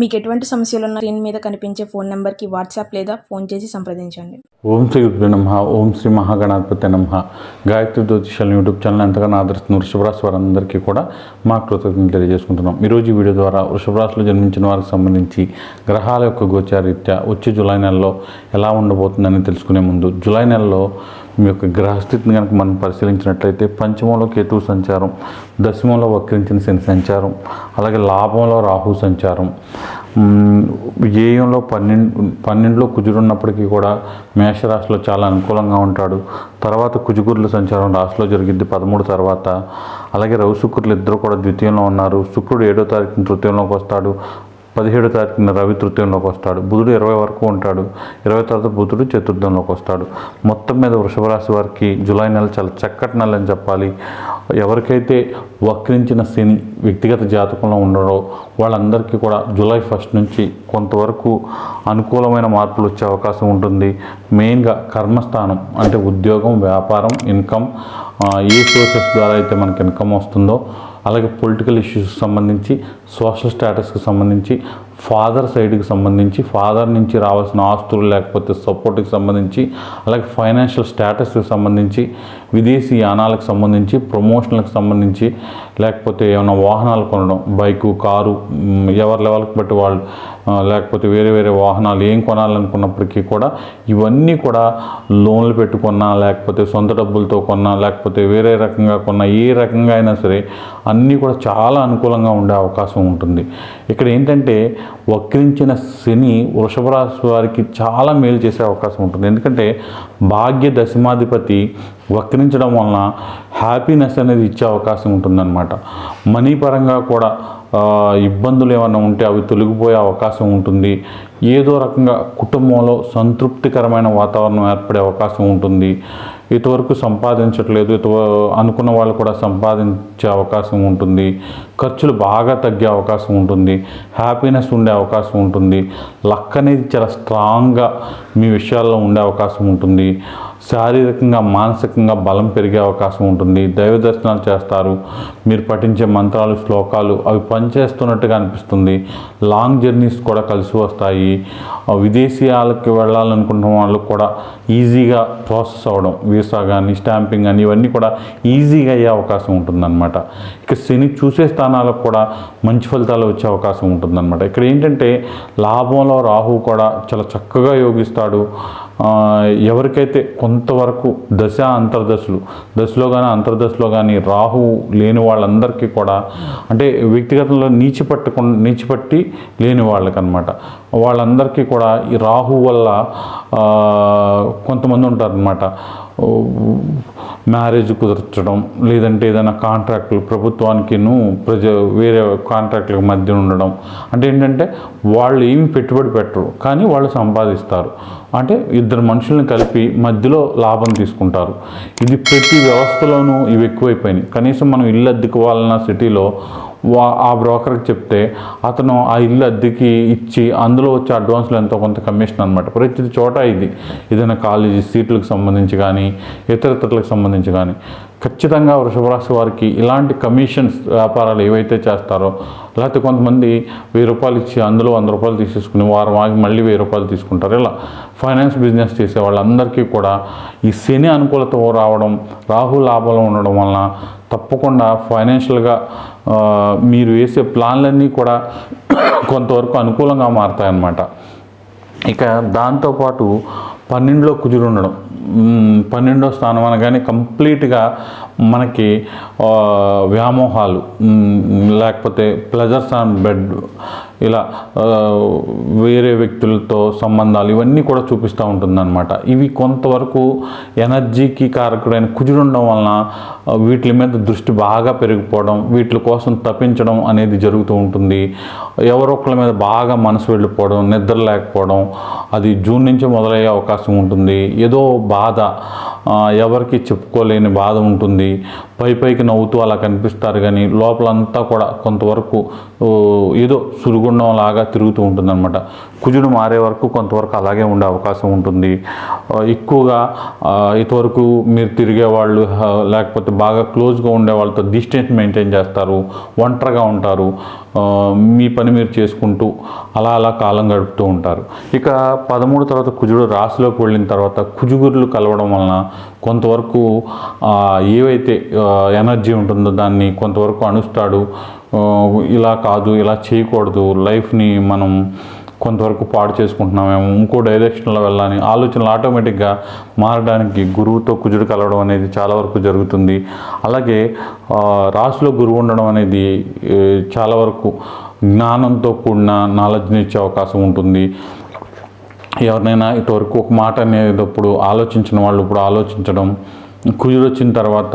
మీకు ఎటువంటి సమస్యలు ఉన్న స్క్రీన్ మీద కనిపించే ఫోన్ నెంబర్కి వాట్సాప్ లేదా ఫోన్ చేసి సంప్రదించండి. ఓం శ్రీ గురు నమ ఓం శ్రీ మహాగణాధిపతి నమ. గాయత్రి జ్యోతిషాల యూట్యూబ్ ఛానల్ ఎంతగానో ఆదరిస్తున్న వృషభరాశి వారందరికీ కూడా మా కృతజ్ఞతలు తెలియజేసుకుంటున్నాం. ఈరోజు ఈ వీడియో ద్వారా వృషభరాశిలో జన్మించిన వారికి సంబంధించి గ్రహాల యొక్క గోచారీత్యా వచ్చే జూలై నెలలో ఎలా ఉండబోతుందని తెలుసుకునే ముందు జూలై నెలలో మీ యొక్క గ్రహస్థితిని కనుక మనం పరిశీలించినట్లయితే పంచమంలో కేతు సంచారం దశమంలో వక్రించిన శని సంచారం అలాగే లాభంలో రాహు సంచారం. ఏయంలో పన్నెండు పన్నెండులో కుజుడు ఉన్నప్పటికీ కూడా మేషరాశిలో చాలా అనుకూలంగా ఉంటాడు. తర్వాత కుజుగురుల సంచారం రాశిలో జరిగింది పదమూడు తర్వాత. అలాగే రవి శుక్రులు ఇద్దరు కూడా ద్వితీయంలో ఉన్నారు. శుక్రుడు ఏడో తారీఖున తృతీయంలోకి వస్తాడు. పదిహేడో తారీఖున రవి తృతీయంలోకి వస్తాడు. బుధుడు ఇరవై వరకు ఉంటాడు. ఇరవై తర్వాత బుధుడు చతుర్థంలోకి వస్తాడు. మొత్తం మీద వృషభ రాశి వారికి జూలై నెల చాలా చక్కటి నెల అని చెప్పాలి. ఎవరికైతే వక్రించిన శని వ్యక్తిగత జాతకంలో ఉండడో వాళ్ళందరికీ కూడా జూలై ఫస్ట్ నుంచి కొంతవరకు అనుకూలమైన మార్పులు వచ్చే అవకాశం ఉంటుంది. మెయిన్గా కర్మస్థానం అంటే ఉద్యోగం వ్యాపారం ఇన్కమ్ ఏ సోర్సెస్ ద్వారా అయితే మనకి ఇన్కమ్ వస్తుందో అలాగే పొలిటికల్ ఇష్యూస్కి సంబంధించి సోషల్ స్టేటస్కి సంబంధించి ఫాదర్ సైడ్కి సంబంధించి ఫాదర్ నుంచి రావాల్సిన ఆస్తులు లేకపోతే సపోర్ట్కి సంబంధించి అలాగే ఫైనాన్షియల్ స్టేటస్కి సంబంధించి విదేశీ యానాలకు సంబంధించి ప్రమోషన్లకు సంబంధించి లేకపోతే ఏమైనా వాహనాలు కొనడం బైకు కారు ఎవరి లెవెల్కి బట్టి వాళ్ళు లేకపోతే వేరే వేరే వాహనాలు ఏం కొనాలనుకున్నప్పటికీ కూడా ఇవన్నీ కూడా లోన్లు పెట్టుకున్నా లేకపోతే సొంత డబ్బులతో కొన్నా లేకపోతే వేరే రకంగా కొన్నా ఏ రకంగా అయినా సరే అన్నీ కూడా చాలా అనుకూలంగా ఉండే అవకాశం ఉంటుంది. ఇక్కడ ఏంటంటే వక్రించిన శని వృషభ రాశి వారికి చాలా మేలు చేసే అవకాశం ఉంటుంది. ఎందుకంటే భాగ్య దశమాధిపతి వక్రించడం వలన హ్యాపీనెస్ అనేది ఇచ్చే అవకాశం ఉంటుందన్నమాట. మనీ పరంగా కూడా ఇబ్బందులు ఏమైనా ఉంటే అవి తొలగిపోయే అవకాశం ఉంటుంది. ఏదో రకంగా కుటుంబంలో సంతృప్తికరమైన వాతావరణం ఏర్పడే అవకాశం ఉంటుంది. ఇటువరకు సంపాదించట్లేదు. ఇటు అనుకున్న వాళ్ళు కూడా సంపాదించే అవకాశం ఉంటుంది. ఖర్చులు బాగా తగ్గే అవకాశం ఉంటుంది. హ్యాపీనెస్ ఉండే అవకాశం ఉంటుంది. లక్ అనేది చాలా స్ట్రాంగ్గా మీ విషయాల్లో ఉండే అవకాశం ఉంటుంది. శారీరకంగా మానసికంగా బలం పెరిగే అవకాశం ఉంటుంది. దైవ దర్శనాలు చేస్తారు. మీరు పఠించే మంత్రాలు శ్లోకాలు అవి పనిచేస్తున్నట్టుగా అనిపిస్తుంది. లాంగ్ జర్నీస్ కూడా కలిసి వస్తాయి. విదేశీయాలకి వెళ్ళాలనుకుంటున్న వాళ్ళు కూడా ఈజీగా ప్రాసెస్ అవ్వడం వీసా కానీ స్టాంపింగ్ కానీ ఇవన్నీ కూడా ఈజీగా అయ్యే అవకాశం ఉంటుందన్నమాట. ఇక శని చూసే స్థానాలకు కూడా మంచి ఫలితాలు వచ్చే అవకాశం ఉంటుందన్నమాట. ఇక్కడ ఏంటంటే లాభంలో రాహు కూడా చాలా చక్కగా యోగిస్తాడు. ఎవరికైతే కొంత కొంతవరకు దశ అంతర్దశలు. దశలో కానీ అంతర్దశలో కానీ రాహు లేని వాళ్ళందరికీ కూడా అంటే వ్యక్తిగతంలో నీచి పట్టుకు నీచిపట్టి లేని వాళ్ళకనమాట వాళ్ళందరికీ కూడా ఈ రాహు వల్ల కొంతమంది ఉంటారనమాట మ్యారేజ్ కుదర్చడం లేదంటే ఏదైనా కాంట్రాక్టులు ప్రభుత్వానికిను ప్రజ వేరే కాంట్రాక్టులకు మధ్య ఉండడం. అంటే ఏంటంటే వాళ్ళు ఏమి పెట్టుబడి పెట్టరు కానీ వాళ్ళు సంపాదిస్తారు. అంటే ఇద్దరు మనుషుల్ని కలిపి మధ్యలో లాభం తీసుకుంటారు. ఇది ప్రతి వ్యవస్థలోనూ ఇవి ఎక్కువైపోయినాయి. కనీసం మనం ఇల్లు అద్దెకోవాలన్న సిటీలో వా ఆ బ్రోకర్కి చెప్తే అతను ఆ ఇల్లు అద్దెకి ఇచ్చి అందులో వచ్చే అడ్వాన్స్లో ఎంతో కొంత కమిషన్ అనమాట ప్రతి చోట ఇది. ఏదైనా కాలేజీ సీట్లకు సంబంధించి కానీ ఇతరతలకు సంబంధించి కానీ ఖచ్చితంగా వృషభరాశి వారికి ఇలాంటి కమిషన్స్ వ్యాపారాలు ఏవైతే చేస్తారో లేకపోతే కొంతమంది వెయ్యి రూపాయలు ఇచ్చి అందులో వంద రూపాయలు తీసేసుకుని వారం ఆగి మళ్ళీ వెయ్యి రూపాయలు తీసుకుంటారు. ఇలా ఫైనాన్స్ బిజినెస్ చేసే వాళ్ళందరికీ కూడా ఈ శని అనుకూలత రావడం రాహు లాభాలు ఉండడం వలన తప్పకుండా ఫైనాన్షియల్గా మీరు వేసే ప్లాన్లన్నీ కూడా కొంతవరకు అనుకూలంగా మారుతాయన్నమాట. ఇక దాంతోపాటు పన్నెండులో కుజుడు ఉండడం. పన్నెండో స్థానం అనగానే కంప్లీట్గా మనకి వ్యామోహాలు లేకపోతే ప్లెజర్స్ ఆన్ బెడ్ ఇలా వేరే వ్యక్తులతో సంబంధాలు ఇవన్నీ కూడా చూపిస్తూ ఉంటుందన్నమాట. ఇవి కొంతవరకు ఎనర్జీకి కారకుడైన కుజుడు ఉండడం వలన వీటి మీద దృష్టి బాగా పెరిగిపోవడం వీటి కోసం తప్పించడం అనేది జరుగుతూ ఉంటుంది. ఎవరొకళ్ళ మీద బాగా మనసు వెళ్ళిపోవడం నిద్ర లేకపోవడం అది జూన్ నుంచి మొదలయ్యే అవకాశం ఉంటుంది. ఏదో బాధ ఎవరికి చెప్పుకోలేని బాధ ఉంటుంది. పై పైకి నవ్వుతూ అలా కనిపిస్తారు కానీ లోపలంతా కూడా కొంతవరకు ఏదో సురుగుండం లాగా తిరుగుతూ ఉంటుందన్నమాట. కుజుడు మారే వరకు కొంతవరకు అలాగే ఉండే అవకాశం ఉంటుంది. ఎక్కువగా ఇంతవరకు మీరు తిరిగే వాళ్ళు లేకపోతే బాగా క్లోజ్గా ఉండే వాళ్ళతో డిస్టెన్స్ మెయింటైన్ చేస్తారు ఒంటరిగా ఉంటారు. మీ పని మీరు చేసుకుంటూ అలా అలా కాలం గడుపుతూ ఉంటారు. ఇక పదమూడు తర్వాత కుజుడు రాశిలోకి వెళ్ళిన తర్వాత కుజుగురులు కలవడం వలన కొంతవరకు ఏవైతే ఎనర్జీ ఉంటుందో దాన్ని కొంతవరకు అణుస్తాడు ఇలా కాదు ఇలా చేయకూడదు. లైఫ్ని మనం కొంతవరకు పాడు చేసుకుంటున్నామేమో. ఇంకో డైరెక్షన్లో వెళ్ళాలని ఆలోచనలు ఆటోమేటిక్గా మారడానికి గురువుతో కుజుడు కలవడం అనేది చాలా వరకు జరుగుతుంది. అలాగే ఆ, రాశిలో గురువు ఉండడం అనేది చాలా వరకు జ్ఞానంతో కూడిన నాలెడ్జ్ని ఇచ్చే అవకాశం ఉంటుంది. ఎవరినైనా ఇటువరకు ఒక మాట అనేటప్పుడు ఆలోచించిన వాళ్ళు ఇప్పుడు ఆలోచించడం కుజుడు వచ్చిన తర్వాత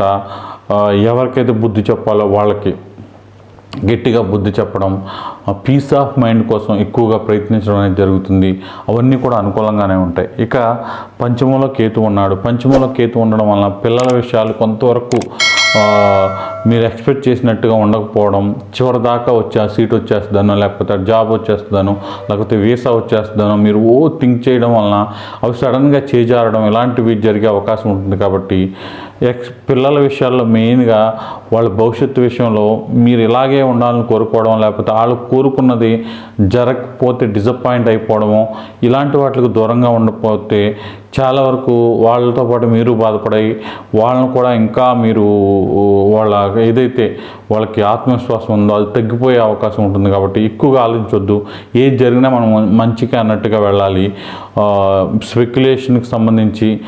ఎవరికైతే బుద్ధి చెప్పాలో వాళ్ళకి గట్టిగా బుద్ధి చెప్పడం పీస్ ఆఫ్ మైండ్ కోసం ఎక్కువగా ప్రయత్నించడం అనేది జరుగుతుంది. అవన్నీ కూడా అనుకూలంగానే ఉంటాయి. ఇక పంచమంలో కేతు ఉన్నాడు. పంచమంలో కేతు ఉండడం వలన పిల్లల విషయాలు కొంతవరకు మీరు ఎక్స్పెక్ట్ చేసినట్టుగా ఉండకపోవడం చివరి దాకా వచ్చే సీట్ వచ్చేస్తుందనో లేకపోతే జాబ్ వచ్చేస్తుందనో లేకపోతే వీసా వచ్చేస్తుందనో మీరు ఓ థింక్ చేయడం వలన అవి సడన్గా చేజారడం ఇలాంటివి జరిగే అవకాశం ఉంటుంది కాబట్టి ఎక్స్ పిల్లల విషయాల్లో మెయిన్గా వాళ్ళ భవిష్యత్తు విషయంలో మీరు ఇలాగే ఉండాలని కోరుకోవడం లేకపోతే వాళ్ళు కోరుకున్నది జరగకపోతే డిసప్పాయింట్ అయిపోవడము ఇలాంటి వాటికి దూరంగా ఉండకపోతే చాలా వరకు వాళ్ళతో పాటు మీరు బాధపడాయి వాళ్ళని కూడా ఇంకా మీరు వాళ్ళ ఏదైతే వాళ్ళకి ఆత్మవిశ్వాసం ఉందో అది తగ్గిపోయే అవకాశం ఉంటుంది కాబట్టి ఎక్కువగా ఆలోచించొద్దు. ఏది జరిగినా మనం మంచిగా అన్నట్టుగా వెళ్ళాలి. స్పెక్యులేషన్కి సంబంధించి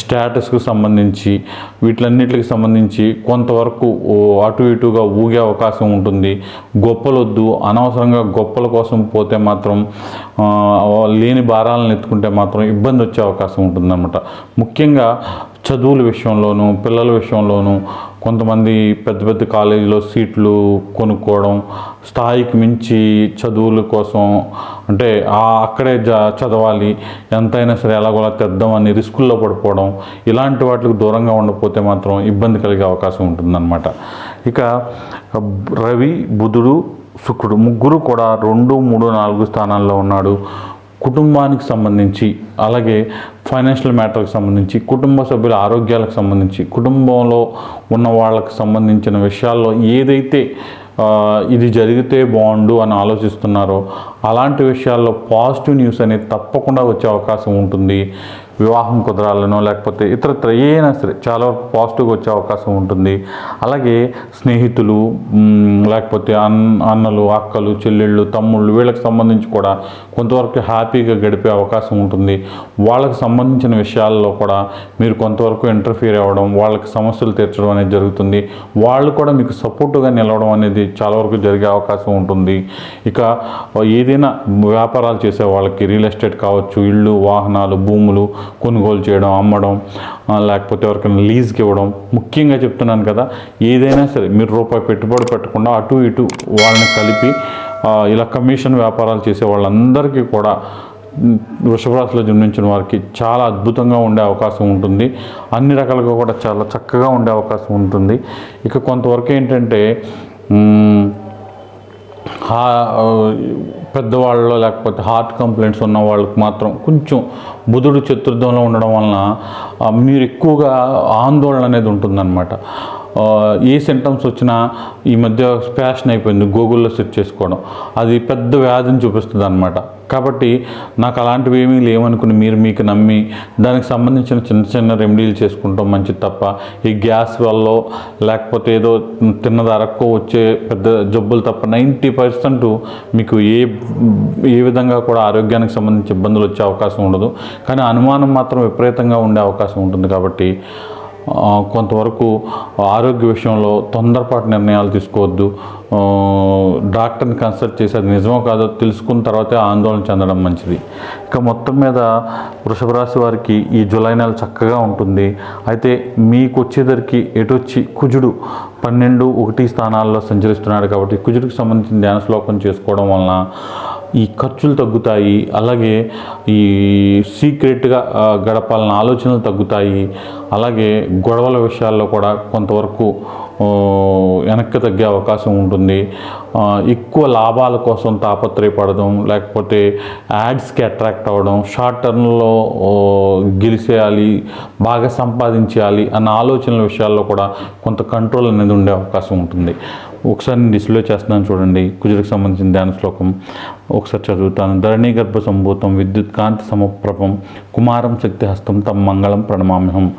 స్టేటస్కి సంబంధించి వీటిలన్నిటికి సంబంధించి కొంతవరకు అటు ఇటుగా ఊగే అవకాశం ఉంటుంది. గొప్పలొద్దు. అనవసరంగా గొప్పల కోసం పోతే మాత్రం లేని భారాలను ఎత్తుకుంటే మాత్రం ఇబ్బంది వచ్చే అవకాశం ఉంటుందన్నమాట. ముఖ్యంగా చదువుల విషయంలోనూ పిల్లల విషయంలోనూ కొంతమంది పెద్ద పెద్ద కాలేజీలో సీట్లు కొనుక్కోవడం స్థాయికి మించి చదువుల కోసం అంటే అక్కడే జ చదవాలి ఎంతైనా సరే ఎలాగోలా తెద్దామని రిస్కుల్లో పడిపోవడం ఇలాంటి వాటికి దూరంగా ఉండకపోతే మాత్రం ఇబ్బంది కలిగే అవకాశం ఉంటుందన్నమాట. ఇక రవి బుధుడు శుక్రుడు ముగ్గురు కూడా రెండు మూడు నాలుగు స్థానాల్లో ఉన్నాడు. కుటుంబానికి సంబంధించి అలాగే ఫైనాన్షియల్ మ్యాటర్కి సంబంధించి కుటుంబ సభ్యుల ఆరోగ్యాలకు సంబంధించి కుటుంబంలో ఉన్న వాళ్ళకి సంబంధించిన విషయాల్లో ఏదైతే ఇది జరిగితే బాగుండు అని ఆలోచిస్తున్నారో అలాంటి విషయాల్లో పాజిటివ్ న్యూస్ అనేది తప్పకుండా వచ్చే అవకాశం ఉంటుంది. వివాహం కుదరాలను లేకపోతే ఇతరత్ర ఏదైనా సరే చాలా వరకు పాజిటివ్గా వచ్చే అవకాశం ఉంటుంది. అలాగే స్నేహితులు లేకపోతే అన్ అన్నలు అక్కలు చెల్లెళ్ళు తమ్ముళ్ళు వీళ్ళకి సంబంధించి కూడా కొంతవరకు హ్యాపీగా గడిపే అవకాశం ఉంటుంది. వాళ్ళకి సంబంధించిన విషయాల్లో కూడా మీరు కొంతవరకు ఇంటర్ఫియర్ అవ్వడం వాళ్ళకి సమస్యలు తీర్చడం అనేది జరుగుతుంది. వాళ్ళు కూడా మీకు సపోర్టుగా నిలవడం అనేది చాలా వరకు జరిగే అవకాశం ఉంటుంది. ఇక ఏది ఏదైనా వ్యాపారాలు చేసే వాళ్ళకి రియల్ ఎస్టేట్ కావచ్చు ఇళ్ళు వాహనాలు భూములు కొనుగోలు చేయడం అమ్మడం లేకపోతే ఎవరికైనా లీజ్కి ఇవ్వడం. ముఖ్యంగా చెప్తున్నాను కదా ఏదైనా సరే మీరు రూపాయి పెట్టుబడి పెట్టకుండా అటు ఇటు వాళ్ళని కలిపి ఇలా కమిషన్ వ్యాపారాలు చేసే వాళ్ళందరికీ కూడా వృషభరాశిలో జన్మించిన వారికి చాలా అద్భుతంగా ఉండే అవకాశం ఉంటుంది. అన్ని రకాలుగా కూడా చాలా చక్కగా ఉండే అవకాశం ఉంటుంది. ఇక కొంతవరకు ఏంటంటే పెద్దవాళ్ళలో లేకపోతే హార్ట్ కంప్లైంట్స్ ఉన్న వాళ్ళకి మాత్రం కొంచెం బుధుడు చతుర్థంలో ఉండడం వలన మీరు ఎక్కువగా ఆందోళన అనేది ఉంటుందన్నమాట. ఏ సింటమ్స్ వచ్చినా ఈ మధ్య ఫ్యాషన్ అయిపోయింది. గూగుల్లో సెర్చ్ చేసుకోవడం. అది పెద్ద వ్యాధిని చూపిస్తుంది అనమాట కాబట్టి నాకు అలాంటివి ఏమీ లేవనుకుని మీరు మీకు నమ్మి దానికి సంబంధించిన చిన్న చిన్న రెమెడీలు చేసుకుంటాం. మంచిది తప్ప ఈ గ్యాస్ వల్ల లేకపోతే ఏదో తిన్నదరక్కో వచ్చే పెద్ద జబ్బులు తప్ప నైంటీ పర్సెంట్ మీకు ఏ ఏ విధంగా కూడా ఆరోగ్యానికి సంబంధించి ఇబ్బందులు వచ్చే అవకాశం ఉండదు. కానీ అనుమానం మాత్రం విపరీతంగా ఉండే అవకాశం ఉంటుంది. కాబట్టి కొంతవరకు ఆరోగ్య విషయంలో తొందరపాటు నిర్ణయాలు తీసుకోవద్దు. డాక్టర్ని కన్సల్ట్ చేసి అది నిజమో కాదో తెలుసుకున్న తర్వాతే ఆందోళన చెందడం మంచిది. ఇక మొత్తం మీద వృషభ రాశి వారికి ఈ జూలై నెల చక్కగా ఉంటుంది. అయితే మీకు వచ్చేసరికి ఎటొచ్చి కుజుడు పన్నెండు ఒకటి స్థానాల్లో సంచరిస్తున్నాడు కాబట్టి కుజుడికి సంబంధించిన ధ్యాన శ్లోకం చేసుకోవడం వలన ఈ ఖర్చులు తగ్గుతాయి అలాగే ఈ సీక్రెట్గా గడపాలన్న ఆలోచనలు తగ్గుతాయి అలాగే గొడవల విషయాల్లో కూడా కొంతవరకు వెనక్కి తగ్గే అవకాశం ఉంటుంది. ఎక్కువ లాభాల కోసం తాపత్రయపడడం లేకపోతే యాడ్స్కి అట్రాక్ట్ అవ్వడం షార్ట్ టర్మ్లో గెలిచేయాలి బాగా సంపాదించేయాలి అన్న ఆలోచనల విషయాల్లో కూడా కొంత కంట్రోల్ అనేది ఉండే అవకాశం ఉంటుంది. ఒకసారి డిస్ప్లే చేస్తున్నాను చూడండి. కుజుడికి సంబంధించిన ధ్యాన శ్లోకం. ఒకసారి చదువుతాను. ధరణి గర్భ సంభూతం విద్యుత్ కాంతి సమప్రభం కుమారం శక్తి హస్తం తమ మంగళం ప్రణమామ్యహం.